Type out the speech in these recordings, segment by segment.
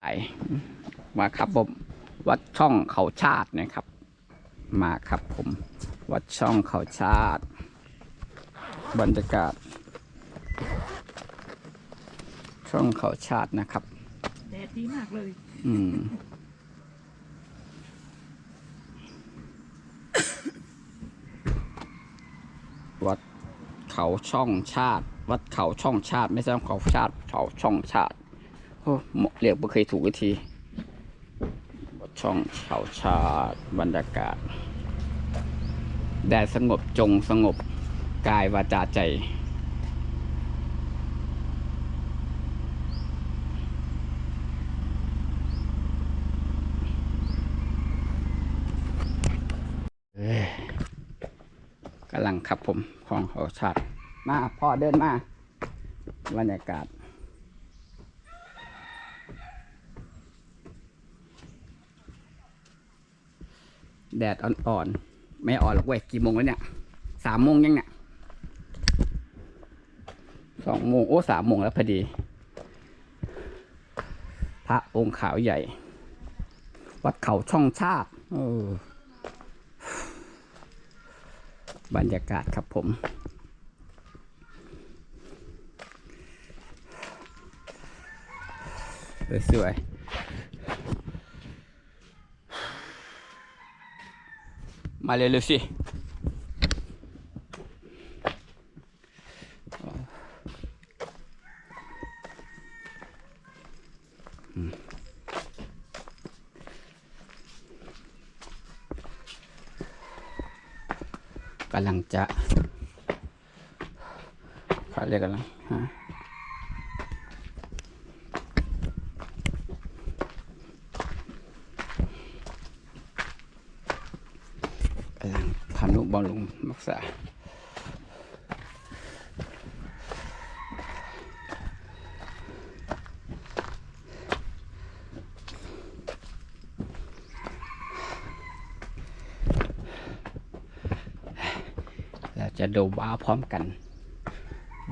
ไปมาครับผมวัดช่องเขาชาตินะครับ มาครับผม วัดช่องเขาชาติ บรรยากาศ ช่องเขาชาตินะครับแดดดีมากเลย อืมวัดเขาช่องชาติ วัดเขาช่องชาติ ไม่ใช่เขาชาติเขาช่องชาติ โอ้หมเรียกไม่เคยถูกวิธีช่องเขาชาติบรรยากาศแดดสงบจงสงบกายวาจาใจกำลังขับผมของเขาชาติมาพ่อเดินมาบรรยากาศ แดดอ่อนๆ ไม่อ่อนหรอกเว้ย กี่โมงแล้วเนี่ย สามโมงยังเนี่ย สองโมงโอ้สามโมงแล้วพอดี พระองค์ขาวใหญ่ วัดเขาช่องชาติบรรยากาศครับผม สวยๆ มาเร็วๆสิกำลังจะเขาเรียกกันแล้วฮะกำลัง ทำนุบำรุงรักษาเราจะดูบ้าพร้อมกัน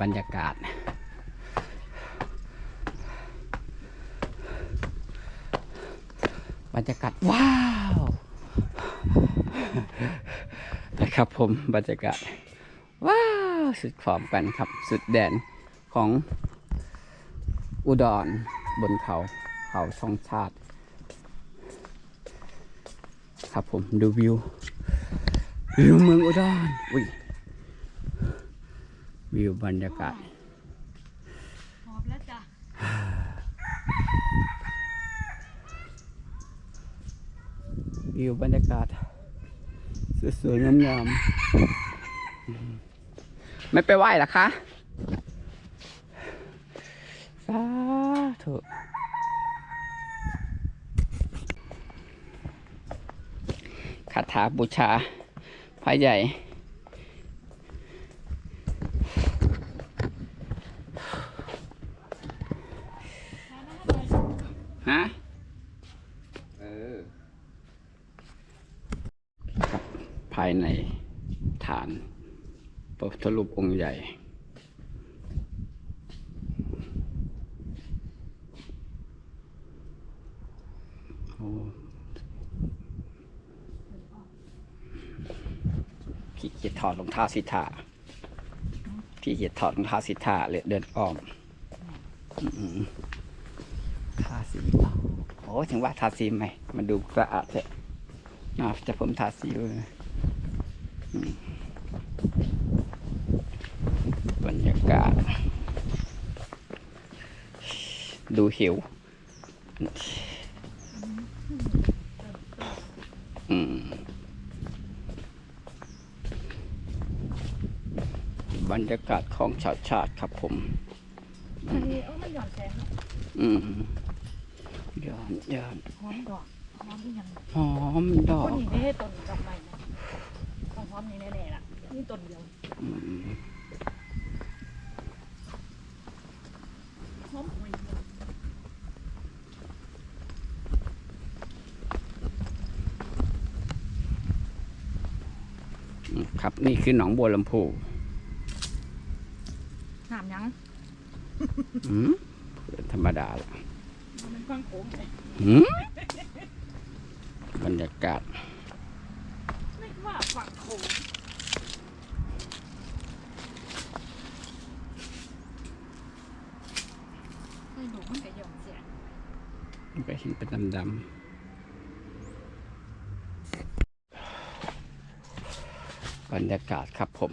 บรรยากาศบรรยากาศว้าว ครับผมบรรยากาศ ว้าว สุดพร้อมกันครับ สุดแดนของอุดรบนเขาเขาช่องชาติ ครับผมดูวิว วิวเมืองอุดรอุ้ยวิวบรรยากาศหอบแล้วจ้ะวิวบรรยากาศ สวยๆงามๆไม่ไปไหว้หรอคะสาธุคาถาบูชาพระใหญ่ฮะ เออ ครับ ภายในฐานพระพุทธรูปองค์ใหญ่โอ้พี่เกียจถอดรองเท้าสิทธาพี่เกียจถอดรองเท้าสิทธาเลยเดินอ้อมทาสีโอ้ถึงว่าทาสีไหม มันดูสะอาดเถอะน่าจะผมทาสีเลย บรรยากาศ ดูหิว อืม บรรยากาศของชาวชาติครับผม อันนี้เออมันหย่อนแสงเนอะอืมย้อนย้อนหอมดอกหอมที่ยังหอมดอคกนนี้ไม่ให้ต้นดอกไม้นะต้ องหอมนี่แน่ๆล่ะนี่ต้นเดียวอืมหอมหวยเดียวครับนี่คือหนองบัวลำพูน้ำยังอืมธรรมดาละมันฟังโขงเลยหืมบรรยากาศ ไม่ว่าฝั่งโขง ไม่หนูมันก็ยอมเสียมันก็เห็นเป็นดำๆบรรยากาศครับผม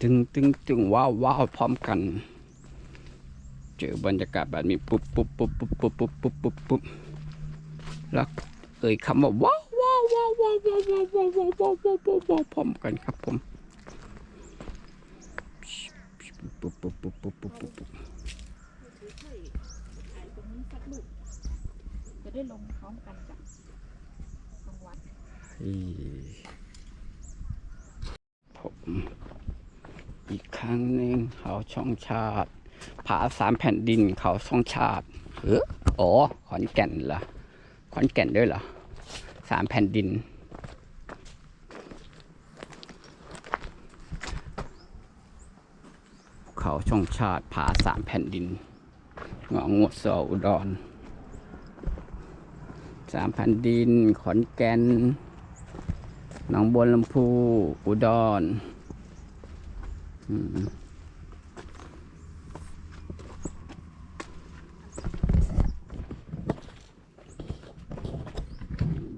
ตึงตึงตึงว้าวว้าวพร้อมกัน เจอบรรยากาศแบบนี้ปุ๊บปุ๊บปุ๊บปุ๊บปุ๊บปุ๊บปุ๊บปุ๊บปุ๊บแล้ว เอ่ยคำว่าว้าวว้าวว้าวว้าวว้าวว้าวว้าวว้าวว้าวว้าวว้าวว้าวพร้อมกันครับผมปุ๊บปุ๊บปุ๊บปุ๊บปุ๊บปุ๊บปุ๊บจะได้ลงพร้อมกันกับของวัดอีผมอีกครั้งหนึ่งเขาช่องชาติผาสามแผ่นดินเขาช่องชาติเอออ๋อขอนแก่นเหรอ ขอนแก่นด้วยเหรอสามแผ่นดิน เขาช่องชาติผาสามแผ่นดินงองูสออุดรสามแผ่นดิน ขอนแก่นหนองบัวลำพู อุดรอืม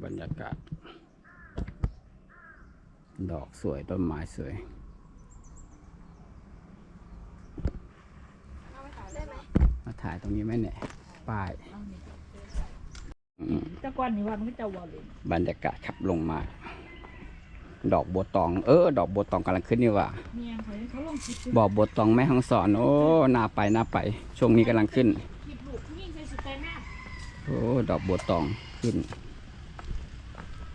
บรรยากาศ ดอก สวย ต้นไม้สวยมาถ่ายตรงนี้ไหมเนี่ย ป้ายเอานี่อืมแตะกอนนี่ว่ามันก็จะวอลเลยบรรยากาศครับลงมา ดอกบัวตอง เออ ดอกบัวตองกำลังขึ้นนี่หว่าเมียเขาเขาลงคลิปอยู่บอกบัวตองแม่ห้องสอน โอ้น่าไปน่าไป ช่วงนี้กำลังขึ้นคลิปลูกผู้หญิงใส่สเตนหน้าโอ้ ดอกบัวตองขึ้น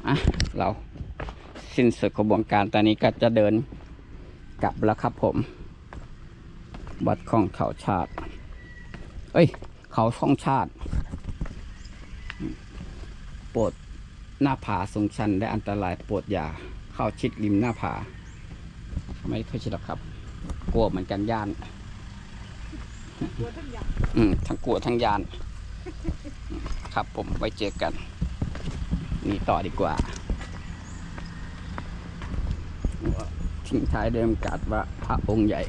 อะ เรา สิ้นสุดกระบวนการตอนนี้ก็จะเดินกลับแล้วครับผม วัดของเขาชาติ เอ้ย เขาช่องชาติ โปรดหน้าผาสูงชันและอันตรายโปรดอย่าเข้าชิดริมหน้าผา ไม่ค่อยชิดหรอกครับ กลัวเหมือนกันย่านตัวทั้งอย่างอืมทั้งกลัวทั้งยาน ครับผมไว้เจอกัน นี่ต่อดีกว่า ทิ้งท้ายเดิมกัดว่าพระองค์ใหญ่